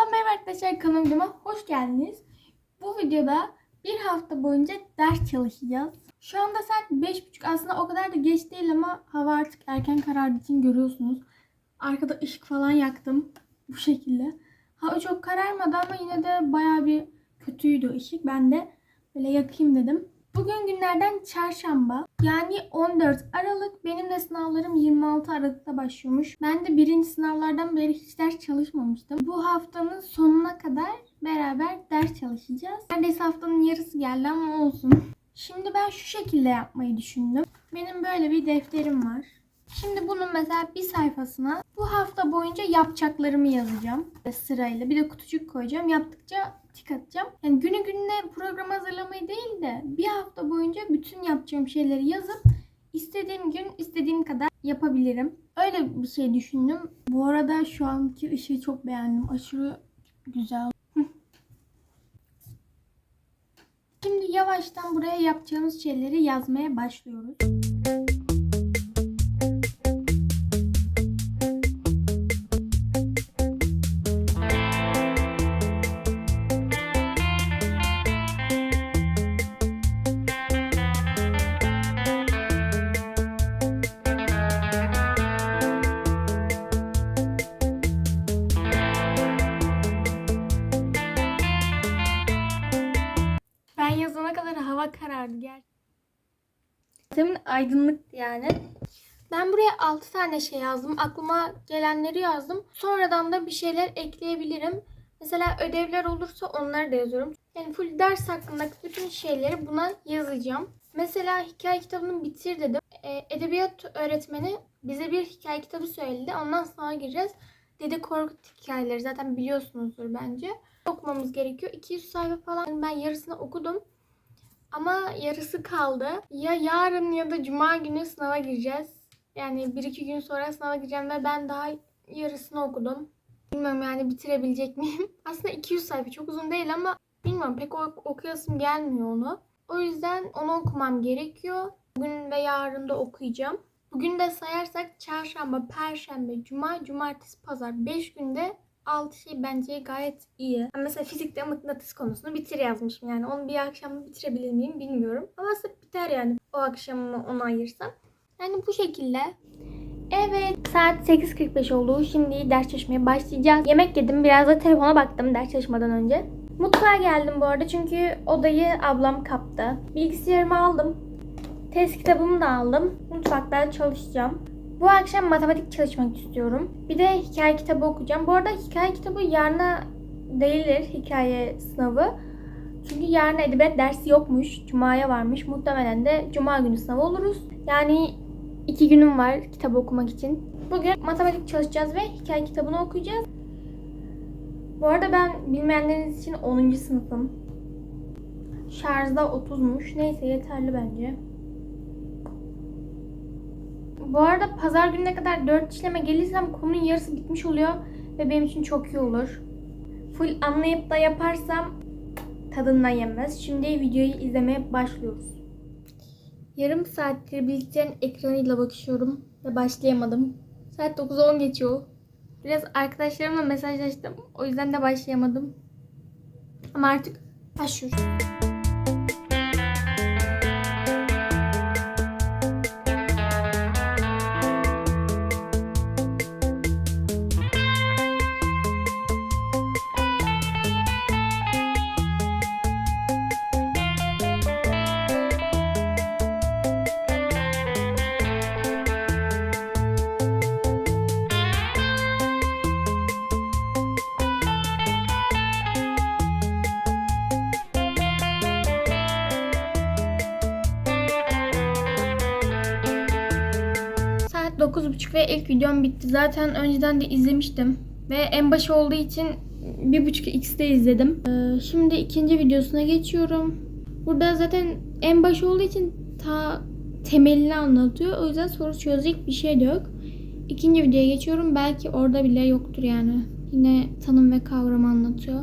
Merhaba arkadaşlar kanalıma hoş geldiniz. Bu videoda bir hafta boyunca ders çalışacağız. Şu anda saat 5.30 aslında o kadar da geç değil ama hava artık erken karardığı için görüyorsunuz. Arkada ışık falan yaktım bu şekilde. Hava çok kararmadı ama yine de baya bir kötüydü ışık. Ben de böyle yakayım dedim. Bugün günlerden çarşamba. Yani 14 Aralık. Benim de sınavlarım 26 Aralık'ta başlıyormuş. Ben de birinci sınavlardan beri hiç ders çalışmamıştım. Bu haftanın sonuna kadar beraber ders çalışacağız. Neredeyse haftanın yarısı geldi ama olsun. Şimdi ben şu şekilde yapmayı düşündüm. Benim böyle bir defterim var. Şimdi bunun mesela bir sayfasına bu hafta boyunca yapacaklarımı yazacağım. Sırayla bir de kutucuk koyacağım. Yaptıkça tik atacağım. Yani günü gününe program hazırlamayı değil de bir hafta boyunca bütün yapacağım şeyleri yazıp istediğim gün istediğim kadar yapabilirim. Öyle bir şey düşündüm. Bu arada şu anki ışığı çok beğendim. Aşırı güzel. Şimdi yavaştan buraya yapacağımız şeyleri yazmaya başlıyoruz. Demin aydınlıktı yani. Ben buraya 6 tane şey yazdım. Aklıma gelenleri yazdım. Sonradan da bir şeyler ekleyebilirim. Mesela ödevler olursa onları da yazıyorum. Yani full ders hakkındaki bütün şeyleri buna yazacağım. Mesela hikaye kitabını bitir dedim. Ee, edebiyat öğretmeni bize bir hikaye kitabı söyledi. Ondan sonra gireceğiz. Dede Korkut hikayeleri zaten biliyorsunuzdur bence. Okumamız gerekiyor. 200 sayfa falan. Ben yarısını okudum. Ama yarısı kaldı. Ya yarın ya da cuma günü sınava gireceğiz. Yani 1-2 gün sonra sınava gireceğim ve ben daha yarısını okudum. Bilmiyorum yani bitirebilecek miyim? Aslında 200 sayfa çok uzun değil ama bilmiyorum pek ok- okuyasım gelmiyor onu. O yüzden onu okumam gerekiyor. Bugün ve yarın da okuyacağım. Bugün de sayarsak çarşamba, perşembe, cuma, cumartesi, pazar 5 günde 6 şey bence gayet iyi. Mesela fizikte mıknatıs konusunu bitir yazmışım. Yani onu bir akşamda bitirebilir miyim bilmiyorum. Ama aslında biter yani o akşamımı ona ayırsam. Yani bu şekilde. Evet saat 8.45 oldu. Şimdi ders çalışmaya başlayacağız. Yemek yedim. Biraz da telefona baktım ders çalışmadan önce. Mutfağa geldim bu arada çünkü odayı ablam kaptı. Bilgisayarımı aldım. Test kitabımı da aldım. Mutfakta çalışacağım. Bu akşam matematik çalışmak istiyorum. Bir de hikaye kitabı okuyacağım. Bu arada hikaye kitabı yarına değildir hikaye sınavı. Çünkü yarın edebiyat dersi yokmuş. Cuma'ya varmış. Muhtemelen de cuma günü sınavı oluruz. Yani iki günüm var kitap okumak için. Bugün matematik çalışacağız ve hikaye kitabını okuyacağız. Bu arada ben bilmeyenleriniz için 10. sınıfım. Şarjda 30'muş. Neyse yeterli bence. Bu arada pazar gününe kadar 4 işleme gelirsem konunun yarısı bitmiş oluyor ve benim için çok iyi olur. Full anlayıp da yaparsam tadından yenmez. Şimdi videoyu izlemeye başlıyoruz. Yarım saattir bilgisayarın ekranıyla bakışıyorum ve başlayamadım. Saat 9'u 10 geçiyor. Biraz arkadaşlarımla mesajlaştım. O yüzden de başlayamadım. Ama artık başlıyoruz. 9.30 ve ilk videom bitti. Zaten önceden de izlemiştim. Ve en başı olduğu için 1.5x'te izledim. Ee, şimdi ikinci videosuna geçiyorum. Burada zaten en başı olduğu için ta temelini anlatıyor. O yüzden soru çözecek bir şey de yok. İkinci videoya geçiyorum. Belki orada bile yoktur yani. Yine tanım ve kavram anlatıyor.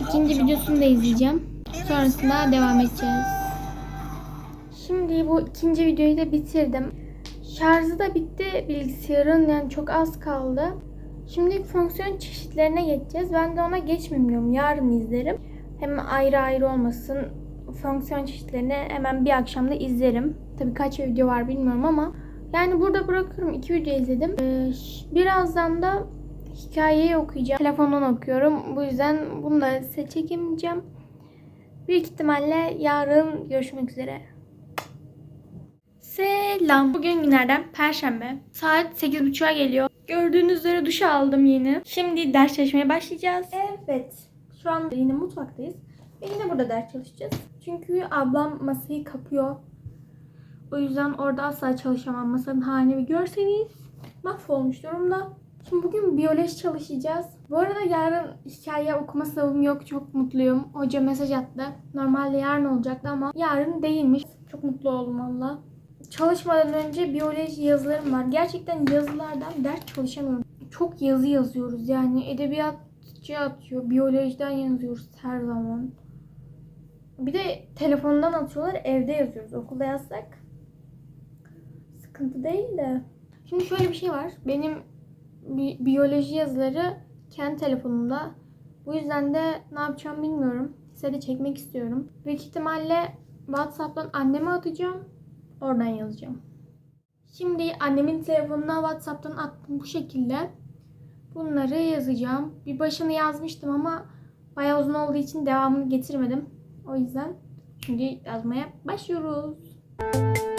İkinci videosunu da izleyeceğim. Sonrasında devam edeceğiz. Şimdi bu ikinci videoyu da bitirdim. Şarjı da bitti bilgisayarın yani çok az kaldı. Şimdi fonksiyon çeşitlerine geçeceğiz. Ben de ona geçmeyeyim diyorum. Yarın izlerim. Hem ayrı ayrı olmasın. Fonksiyon çeşitlerini hemen bir akşamda izlerim. Tabii kaç video var bilmiyorum ama. Yani burada bırakıyorum. İki video izledim. Ee, birazdan da hikayeyi okuyacağım. Telefondan okuyorum. Bu yüzden bunu da size çekemeyeceğim. Büyük ihtimalle yarın görüşmek üzere. Selam. Bugün günlerden Perşembe. Saat 8.30'a geliyor. Gördüğünüz üzere duş aldım yeni. Şimdi ders çalışmaya başlayacağız. Evet. Şu an yine mutfaktayız. Ve yine burada ders çalışacağız. Çünkü ablam masayı kapıyor. O yüzden orada asla çalışamam. Masanın halini bir görseniz mahvolmuş durumda. Şimdi bugün biyoloji çalışacağız. Bu arada yarın hikaye okuma sınavım yok. Çok mutluyum. Hoca mesaj attı. Normalde yarın olacaktı ama yarın değilmiş. Çok mutlu oldum valla. Çalışmadan önce biyoloji yazılarım var. Gerçekten yazılardan ders çalışamıyorum. Çok yazı yazıyoruz yani. Edebiyatçı atıyor. Biyolojiden yazıyoruz her zaman. Bir de telefondan atıyorlar. Evde yazıyoruz. Okulda yazsak sıkıntı değil de. Şimdi şöyle bir şey var. Benim bi- biyoloji yazıları kendi telefonumda. Bu yüzden de ne yapacağım bilmiyorum. Size de çekmek istiyorum. Büyük ihtimalle WhatsApp'tan anneme atacağım. Oradan yazacağım. Şimdi annemin telefonuna WhatsApp'tan attım bu şekilde. Bunları yazacağım. Bir başını yazmıştım ama bayağı uzun olduğu için devamını getirmedim. O yüzden şimdi yazmaya başlıyoruz. Saat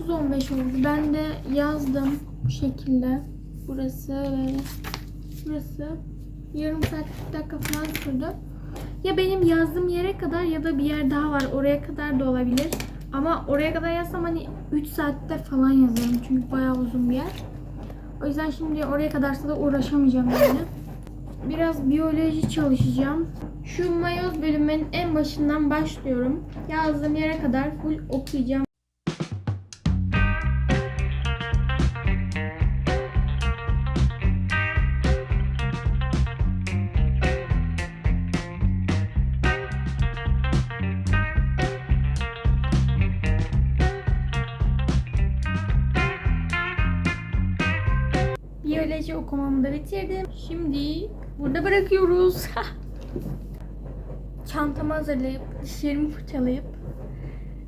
9.15 oldu. Ben de yazdım bu şekilde. Burası ve burası. Yarım saat 40 dakika falan sürdü. Ya benim yazdığım yere kadar ya da bir yer daha var. Oraya kadar da olabilir. Ama oraya kadar yazsam hani 3 saatte falan yazarım. Çünkü bayağı uzun bir yer. O yüzden şimdi oraya kadarsa da uğraşamayacağım yani. Biraz biyoloji çalışacağım. Şu mayoz bölümünün en başından başlıyorum. Yazdığım yere kadar full okuyacağım. Bitirdim. Şimdi burada bırakıyoruz. Çantamı hazırlayıp, dişlerimi fırçalayıp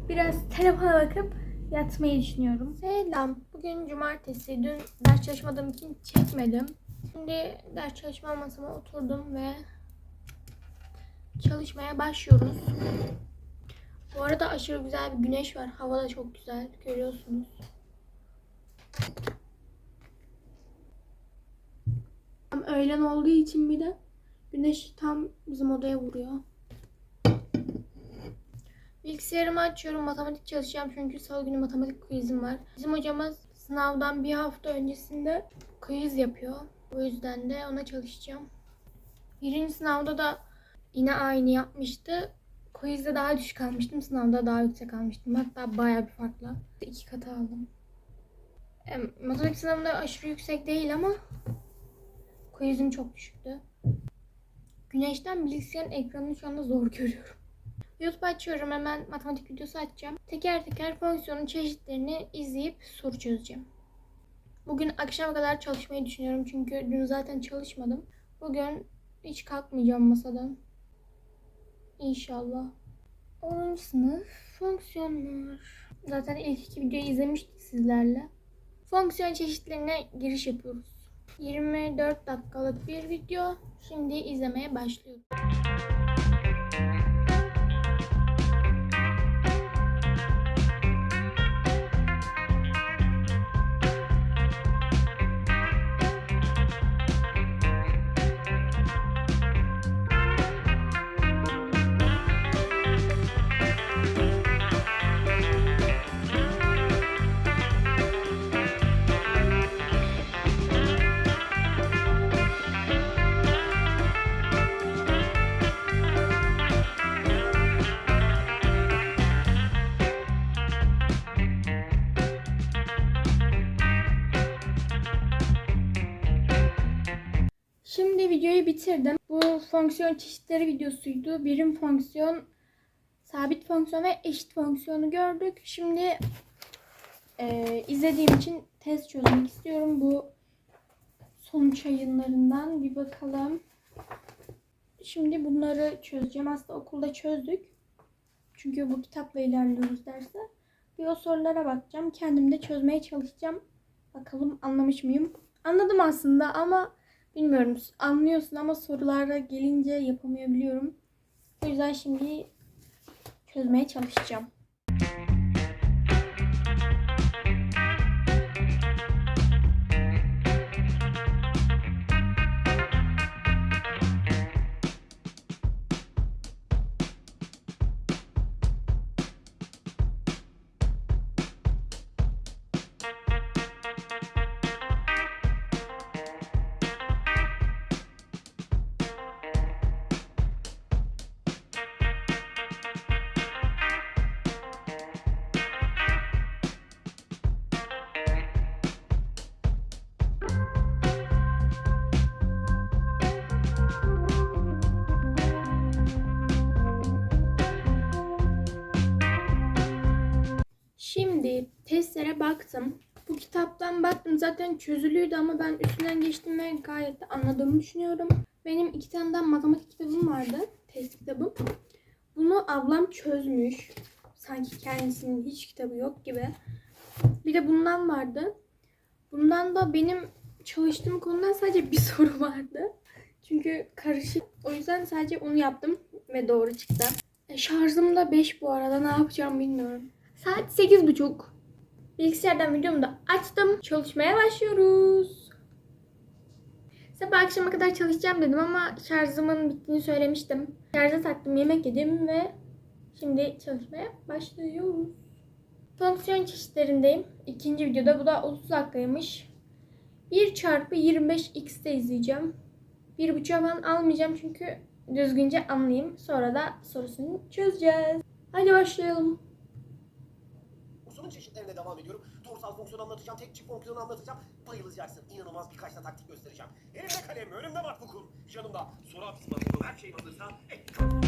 biraz telefona bakıp yatmayı düşünüyorum. Selam. Bugün cumartesi. Dün ders çalışmadığım için çekmedim. Şimdi ders çalışma masama oturdum ve çalışmaya başlıyoruz. Bu arada aşırı güzel bir güneş var. Hava da çok güzel. Görüyorsunuz. Öğlen olduğu için bir de güneş tam bizim odaya vuruyor. Bilgisayarımı açıyorum. Matematik çalışacağım çünkü salı günü matematik quizim var. Bizim hocamız sınavdan bir hafta öncesinde quiz yapıyor. O yüzden de ona çalışacağım. Birinci sınavda da yine aynı yapmıştı. Quizde daha düşük almıştım. Sınavda daha yüksek almıştım. Hatta bayağı bir farkla. iki katı aldım. Em, Matematik sınavında aşırı yüksek değil ama Quizim çok düşüktü. Güneşten bilgisayarın ekranını şu anda zor görüyorum. YouTube açıyorum hemen matematik videosu açacağım. Teker teker fonksiyonun çeşitlerini izleyip soru çözeceğim. Bugün akşama kadar çalışmayı düşünüyorum çünkü dün zaten çalışmadım. Bugün hiç kalkmayacağım masadan. İnşallah. 10. sınıf fonksiyonlar. Zaten ilk iki videoyu izlemiştik sizlerle. Fonksiyon çeşitlerine giriş yapıyoruz. 24 dakikalık bir video. Şimdi izlemeye başlıyoruz. Bitirdim. Bu fonksiyon çeşitleri videosuydu. Birim fonksiyon, sabit fonksiyon ve eşit fonksiyonu gördük. Şimdi e, izlediğim için test çözmek istiyorum. Bu sonuç yayınlarından bir bakalım. Şimdi bunları çözeceğim. Aslında okulda çözdük. Çünkü bu kitapla ilerliyoruz derse. Bir o sorulara bakacağım. Kendim de çözmeye çalışacağım. Bakalım anlamış mıyım? Anladım aslında ama bilmiyorum. Anlıyorsun ama sorulara gelince yapamayabiliyorum. O yüzden şimdi çözmeye çalışacağım. Testlere baktım. Bu kitaptan baktım zaten çözülüyordu ama ben üstünden geçtim ve gayet de anladığımı düşünüyorum. Benim iki tane daha matematik kitabım vardı. Test kitabım. Bunu ablam çözmüş. Sanki kendisinin hiç kitabı yok gibi. Bir de bundan vardı. Bundan da benim çalıştığım konudan sadece bir soru vardı. Çünkü karışık. O yüzden sadece onu yaptım ve doğru çıktı. E, Şarjım da 5 bu arada. Ne yapacağım bilmiyorum. Saat 8.30. Bilgisayardan videomu da açtım. Çalışmaya başlıyoruz. Sabah akşama kadar çalışacağım dedim ama şarjımın bittiğini söylemiştim. Şarja taktım, yemek yedim ve şimdi çalışmaya başlıyoruz. Fonksiyon çeşitlerindeyim. İkinci videoda bu da 30 dakikaymış. 1 çarpı 25x'te izleyeceğim. 1.5'a falan almayacağım çünkü düzgünce anlayayım. Sonra da sorusunu çözeceğiz. Hadi başlayalım. Fonksiyonun çeşitlerine devam ediyorum. Doğrusal fonksiyon anlatacağım, tek çift fonksiyonu anlatacağım. Bayılacaksın. İnanılmaz birkaç da taktik göstereceğim. Elimde kalem, önümde makbukum. Yanımda soru hapis bakıyorum. Her şey hazırsa ekran.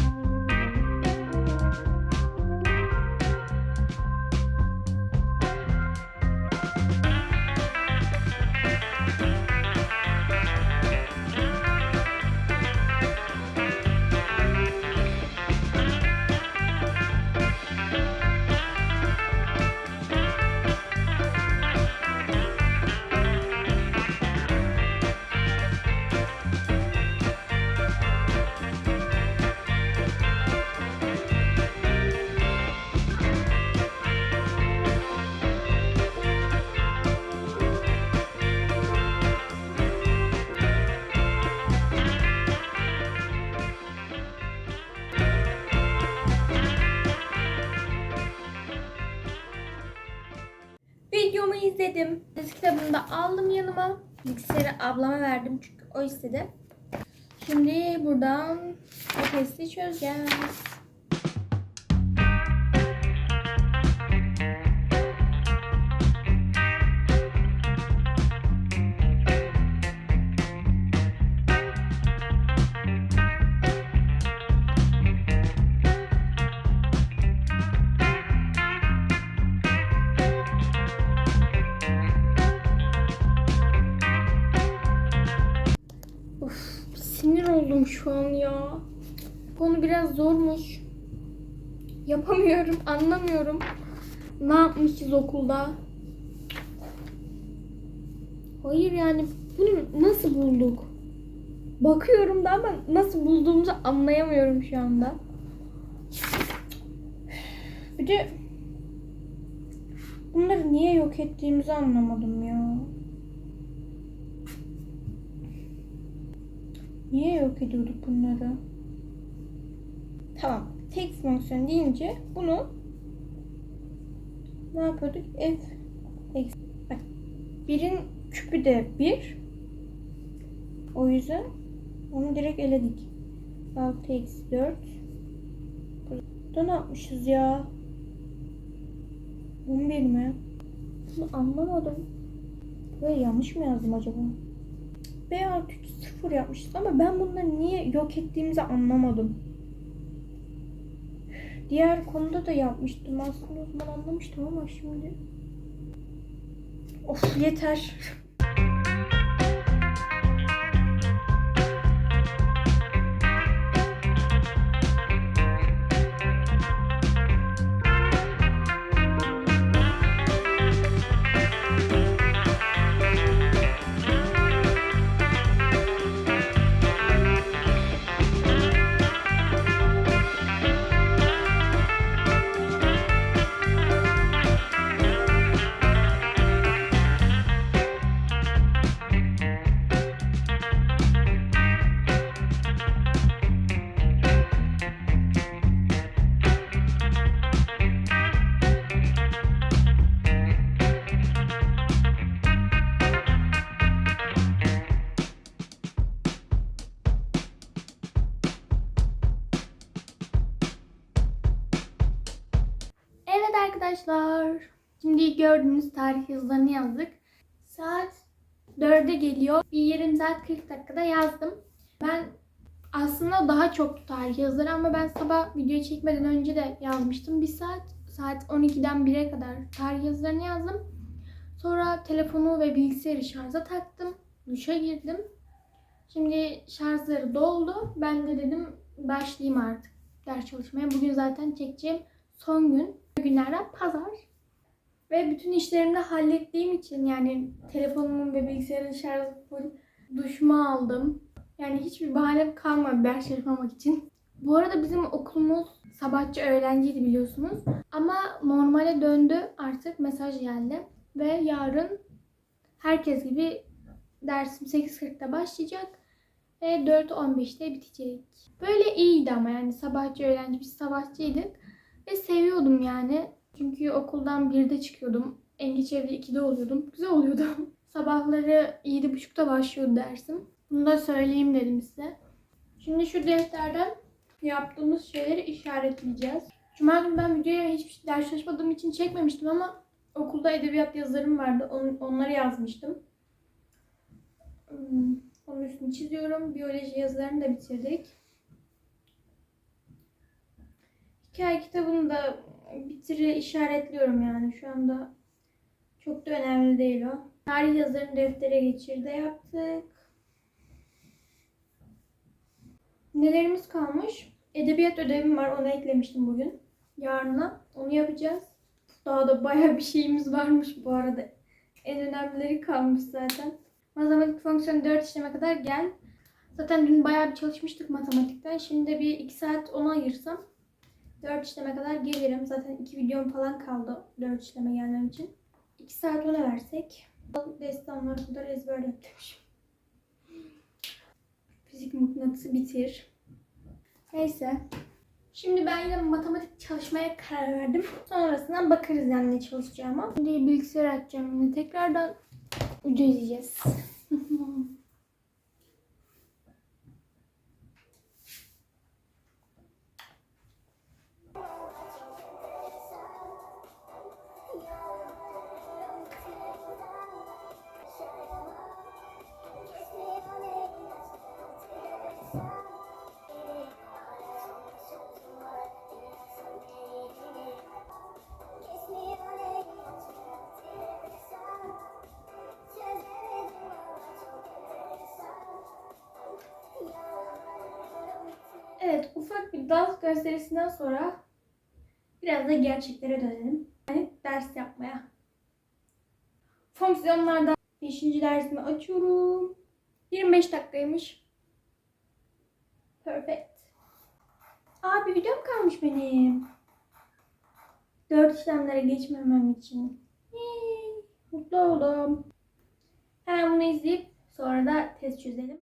Ablama verdim çünkü o istedi. Şimdi buradan o testi çözeceğiz. Zormuş. Yapamıyorum, anlamıyorum. Ne yapmışız okulda? Hayır yani bunu nasıl bulduk? Bakıyorum da ama nasıl bulduğumuzu anlayamıyorum şu anda. Bir de bunları niye yok ettiğimizi anlamadım ya. Niye yok ediyorduk bunları? Tamam. Tek fonksiyon deyince bunu ne yapıyorduk? F eksi. Bak. Birin küpü de bir. O yüzden onu direkt eledik. 6 eksi 4. Burada ne yapmışız ya? 11 mi? Bunu anlamadım. Böyle yanlış mı yazdım acaba? B artı 3 0 yapmışız ama ben bunları niye yok ettiğimizi anlamadım. Diğer konuda da yapmıştım aslında o anlamıştım ama şimdi... Of yeter. Tarih yazılarını yazdık. Saat 4'e geliyor. Bir yarım saat 40 dakikada yazdım. Ben aslında daha çok tarih yazıları ama ben sabah video çekmeden önce de yazmıştım. Bir saat saat 12'den 1'e kadar tarih yazılarını yazdım. Sonra telefonu ve bilgisayarı şarja taktım. Duşa girdim. Şimdi şarjları doldu. Ben de dedim başlayayım artık ders çalışmaya. Bugün zaten çekeceğim son gün. Günlerden pazar. Ve bütün işlerimi de hallettiğim için yani telefonumun ve bilgisayarın şarjı full duşumu aldım. Yani hiçbir bahanem kalmadı ders çalışmamak için. Bu arada bizim okulumuz sabahçı öğrenciydi biliyorsunuz. Ama normale döndü artık mesaj geldi. Ve yarın herkes gibi dersim 8.40'da başlayacak. Ve 4.15'te bitecek. Böyle iyiydi ama yani sabahçı öğrenci biz sabahçıydık. Ve seviyordum yani. Çünkü okuldan 1'de çıkıyordum. En geç evde 2'de oluyordum. Güzel oluyordu. Sabahları 7.30'da başlıyordu dersim. Bunu da söyleyeyim dedim size. Şimdi şu defterden yaptığımız şeyleri işaretleyeceğiz. Cuma günü ben videoya hiçbir ders çalışmadığım için çekmemiştim ama okulda edebiyat yazılarım vardı. On- Onları yazmıştım. Hmm, Onun üstünü çiziyorum. Biyoloji yazılarını da bitirdik. Hikaye kitabını da bitiri işaretliyorum yani şu anda. Çok da önemli değil o. Tarih yazarını deftere geçirde yaptık. Nelerimiz kalmış? Edebiyat ödevim var. Onu eklemiştim bugün. Yarına onu yapacağız. Daha da bayağı bir şeyimiz varmış bu arada. En önemlileri kalmış zaten. Matematik fonksiyonu 4 işleme kadar gel. Zaten dün bayağı bir çalışmıştık matematikten. Şimdi bir 2 saat ona ayırsam 4 işleme kadar gelirim. Zaten 2 videom falan kaldı 4 işleme gelmem için. 2 saat ona versek. Destanları kadar ezberletmişim. Fizik mıknatısı bitir. Neyse. Şimdi ben yine matematik çalışmaya karar verdim. Sonrasında bakarız yani ne çalışacağıma. Şimdi bilgisayar açacağım yine tekrardan video izleyeceğiz. Evet, ufak bir dans gösterisinden sonra biraz da gerçeklere dönelim. Yani ders yapmaya. Fonksiyonlardan 5. dersimi açıyorum. 25 dakikaymış. Perfect. Aa bir videom kalmış benim. 4 işlemlere geçmemem için. Yay, mutlu oldum. Hemen bunu izleyip sonra da test çözelim.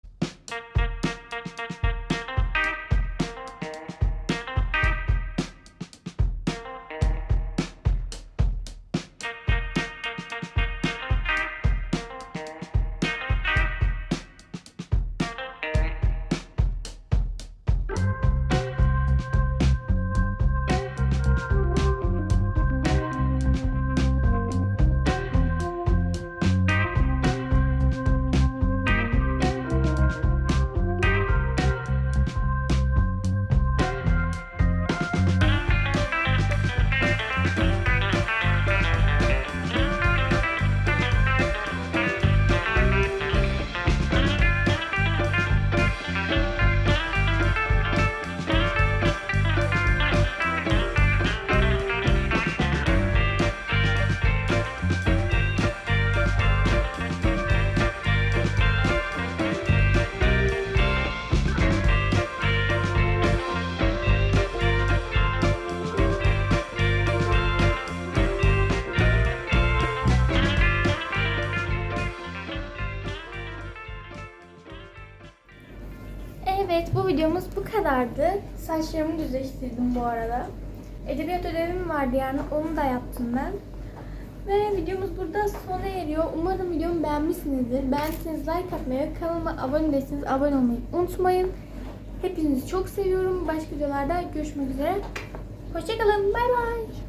Kadardı. Saçlarımı düzleştirdim bu arada. Edebiyat ödevim vardı yani onu da yaptım ben. Ve videomuz burada sona eriyor. Umarım videomu beğenmişsinizdir. Beğendiyseniz like atmayı, kanalıma abone değilseniz abone olmayı unutmayın. Hepinizi çok seviyorum. Başka videolarda görüşmek üzere. Hoşçakalın. Bay bay.